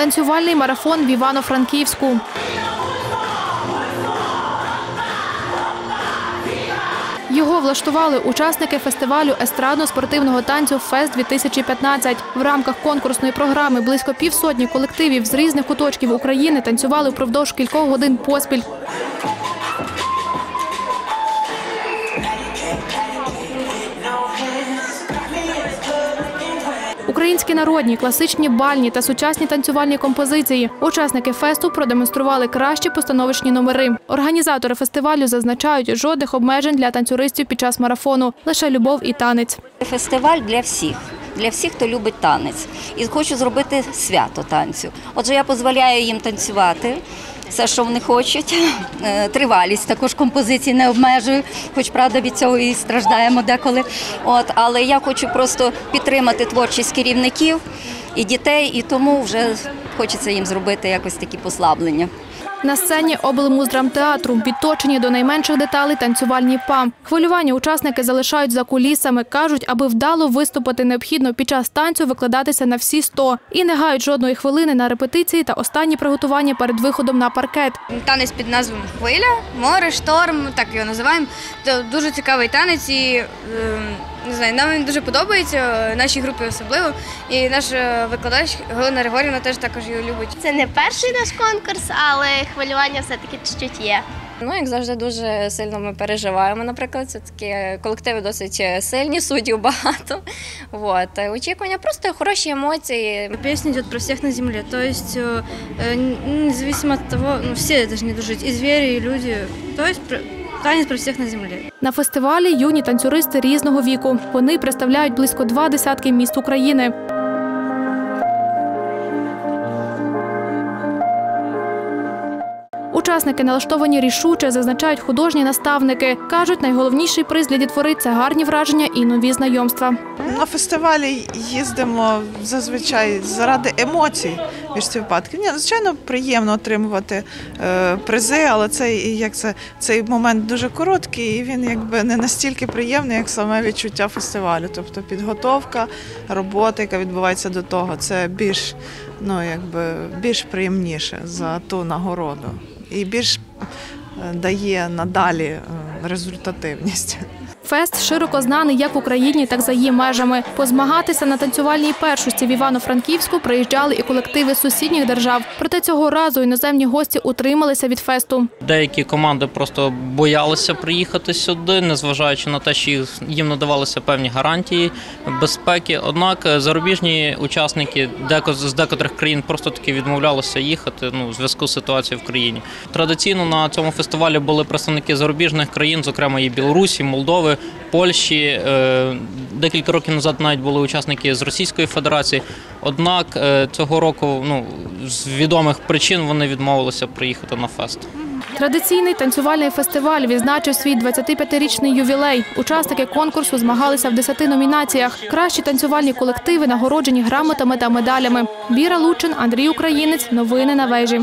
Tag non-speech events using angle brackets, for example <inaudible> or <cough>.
Танцювальний марафон в Івано-Франківську. Його влаштували учасники фестивалю естрадно-спортивного танцю Фест 2015 В рамках конкурсної програми близько півсотні колективів з різних куточків України танцювали впродовж кількох годин поспіль. Українські народні, класичні бальні та сучасні танцювальні композиції. Учасники фесту продемонстрували кращі постановочні номери. Організатори фестивалю зазначають, жодних обмежень для танцюристів під час марафону, лише любов і танець. Фестиваль для всіх. Для всіх, хто любить танець, і хочу зробити свято танцю. Отже, я дозволяю їм танцювати все, що вони хочуть. <laughs> Е, Тривалість також композиції не обмежую, хоч правда від цього і страждаємо деколи. От, але я хочу просто підтримати творчість керівників і дітей, і тому вже хочеться їм зробити якось такі послаблення. На сцені облмуздрамтеатру відточені до найменших деталей танцювальні па. Хвилювання учасники залишають за кулісами. Кажуть, аби вдало виступити, необхідно під час танцю викладатися на всі 100. І не гають жодної хвилини на репетиції та останні приготування перед виходом на паркет. Танець під назвою Хвиля, море, шторм, так його називаємо. Це дуже цікавий танець і е, не знаю, нам він дуже подобається, нашій групі особливо. І наш е, викладач Галина Григорівна теж також його любить. Це не перший наш конкурс, але хвилювання все-таки чуть-чуть є. Ну, як завжди, дуже сильно ми переживаємо. Наприклад, це такі колективи досить сильні, суддів багато. Вот. Очікування просто хороші емоції. Песня идет про всех на земле, то есть э, э, независимо от того, ну все должны дружить, и звери, и люди, то есть про- танец про всіх на землі. На фестивалі юні танцюристи різного віку. Вони представляють близько два десятки міст України. Учасники налаштовані рішуче, зазначають художні наставники. Кажуть, найголовніший приз для дітвори – це гарні враження і нові знайомства. На фестивалі їздимо зазвичай заради емоцій між ці випадки. Ні, звичайно, приємно отримувати е, призи, але цей, як це, цей момент дуже короткий, і він якби не настільки приємний, як саме відчуття фестивалю. Тобто підготовка, робота, яка відбувається до того, це більш, ну, якби, більш приємніше за ту нагороду і більш е, дає надалі е, результативність. Фест широко знаний як в Україні, так за її межами. Позмагатися на танцювальній першості в Івано-Франківську приїжджали і колективи сусідніх держав. Проте цього разу іноземні гості утрималися від фесту. Деякі команди просто боялися приїхати сюди, незважаючи на те, що їм надавалися певні гарантії безпеки. Однак зарубіжні учасники з декотрих країн просто таки відмовлялися їхати ну, у зв'язку з ситуацією в країні. Традиційно на цьому фестивалі були представники зарубіжних країн, зокрема і Білорусі, Молдови, Польщі. Е, Декілька років назад навіть були учасники з Російської Федерації. Однак е, цього року ну, з відомих причин вони відмовилися приїхати на фест. Традиційний танцювальний фестиваль відзначив свій 25-річний ювілей. Учасники конкурсу змагалися в 10 номінаціях. Кращі танцювальні колективи нагороджені грамотами та медалями. Віра Лучин, Андрій Українець. Новини на вежі.